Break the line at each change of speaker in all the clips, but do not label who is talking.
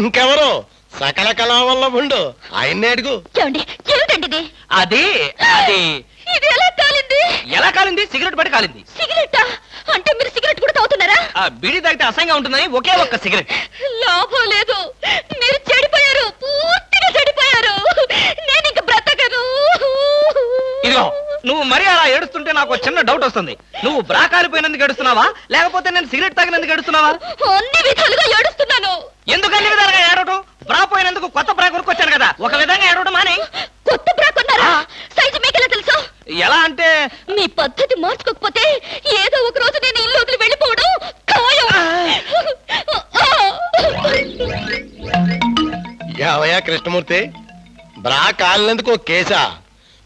ఇంకెవరో? సకల కళా వల్ల ఉండు ఆయన్నే అడుగు.
ఏమిటండి ఇది
అది అది.
ఇది ఎలా కాలింది?
ఎలా కాలింది? సిగరెట్ పడి కాలింది.
సిగరెట్టా అంటే మీరు సిగరెట్ కూడా తాగుతున్నారా?
ఆ బీడి తాగితే అసహ్యంగా ఉంటుందని ఒకే ఒక్క సిగరెట్.
లాభం లేదు.
నువ్వు మరీ అలా ఏడుస్తుంటే నాకు చిన్న డౌట్ వస్తుంది. నువ్వు బ్రా కాలిపోయినందుకు ఏడుస్తున్నావా? లేకపోతే నేను సిగరెట్ తాగినందుకు ఏడుస్తున్నావా?
అన్ని విధాలుగా ఏడుస్తున్నాను.
ఎందుకు అన్ని విధాలుగా ఏడవటం? బ్రా పోయినందుకు కొత్త బ్రా కొనుక్కొచ్చాను కదా. ఒక విధంగా ఏడవటం మాని.
కొత్త బ్రా కొన్నారా? సైజు మీకెలా తెలుసు?
ఎలా అంటే
మీ పద్ధతి మార్చుకోకపోతే ఏదో ఒక రోజు నేను ఇల్లు వదిలి వెళ్ళిపోవడం ఖాయం.
యావయ్యా కృష్ణమూర్తి? బ్రా కాలినందుకు ఒక కేసా?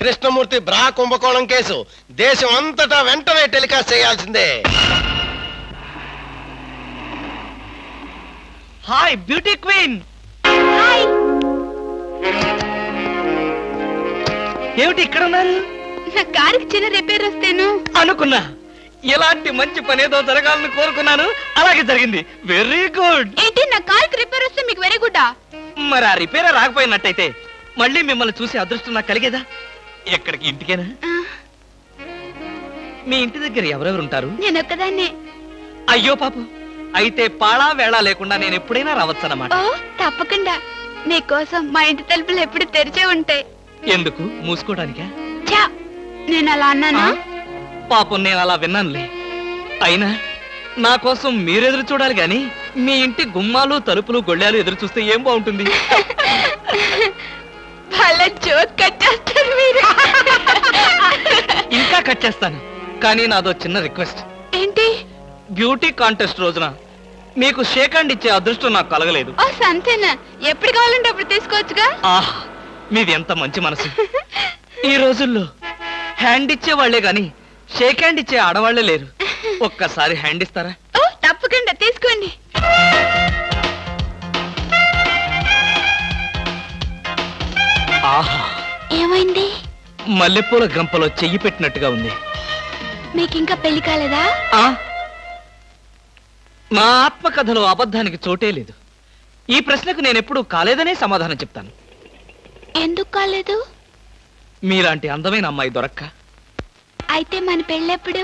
కృష్ణమూర్తి బ్రా కుంభకోణం కేసు. దేశం అంతటా వెంటనే టెలికాస్ట్ చేయాల్సిందే.
హాయ్ బ్యూటీ క్వీన్ ఏమిటి ఇక్కడ ఉన్నారు?
నా కారుకి చిన్న రిపేర్ వస్తేను.
అనుకున్నా. ఇలాంటి మంచి పని ఏదో జరగాలని కోరుకున్నాను. అలాగే జరిగింది. వెరీ గుడ్
ఏంటి నా కారుకి రిపేర్ వస్తే మీకు వెరీ గుడ్డా
మరి ఆ రిపేర్ రాకపోయినట్టయితే మళ్ళీ మిమ్మల్ని చూసి అదృష్టం నాకు కలిగేదా? ఎక్కడికి? ఇంటికేనా? మీ ఇంటి దగ్గర ఎవరెవరు ఉంటారు
నేను ఒక్కదాన్నే
అయ్యో పాపం. అయితే పాళా వేళ లేకుండా నేను ఎప్పుడైనా రావచ్చన్నమాట.
ఓ తప్పకుండా. మీకోసం మా ఇంటి తలుపులు ఎప్పుడు తెరిచే ఉంటాయి.
ఎందుకు? మూసుకోవడానికా?
చా నేను అలా అన్నానా?
పాపం నేను అలా విన్నానులే. అయినా నా కోసం మీరెదురు చూడాలి గాని మీ ఇంటి గుమ్మాలు తలుపులు గొళ్ళాలు ఎదురు చూస్తే ఏం బాగుంటుంది?
వాళ్ళ జోక్
కట్ చేస్తాను. కానీ నాదో చిన్న రిక్వెస్ట్
ఏంటి?
బ్యూటీ కాంటెస్ట్ రోజున మీకు షేక్ హ్యాండ్ ఇచ్చే అదృష్టం నాకు కలగలేదు.
ఓ సంతేనా? ఎప్పుడు కావాలంటే అప్పుడు తీసుకోవచ్చుగా?
ఆహ్ మీది ఎంత మంచి మనసు. ఈ రోజుల్లో హ్యాండ్ ఇచ్చే వాళ్ళే గాని షేక్ హ్యాండ్ ఇచ్చే ఆడవాళ్ళే లేరు. ఒక్కసారి హ్యాండ్ ఇస్తారా?
ఓ తప్పకుండా తీసుకోండి.
ఆహా.
ఏమైంది?
మల్లెపూల గంపలో చెయ్యి పెట్టినట్టుగా ఉంది.
మీకు ఇంకా పెళ్ళి కాలేదా?
ఆ? నా ఆత్మకథలో అబద్ధానికి చోటే లేదు. ఈ ప్రశ్నకు నేను ఎప్పుడు కాలేదనే సమాధానం చెప్తాను.
ఎందుకు కాలేదు?
మీలాంటి అందమైన అమ్మాయి దొరక్క.
అయితే మన పెళ్ళెప్పుడు?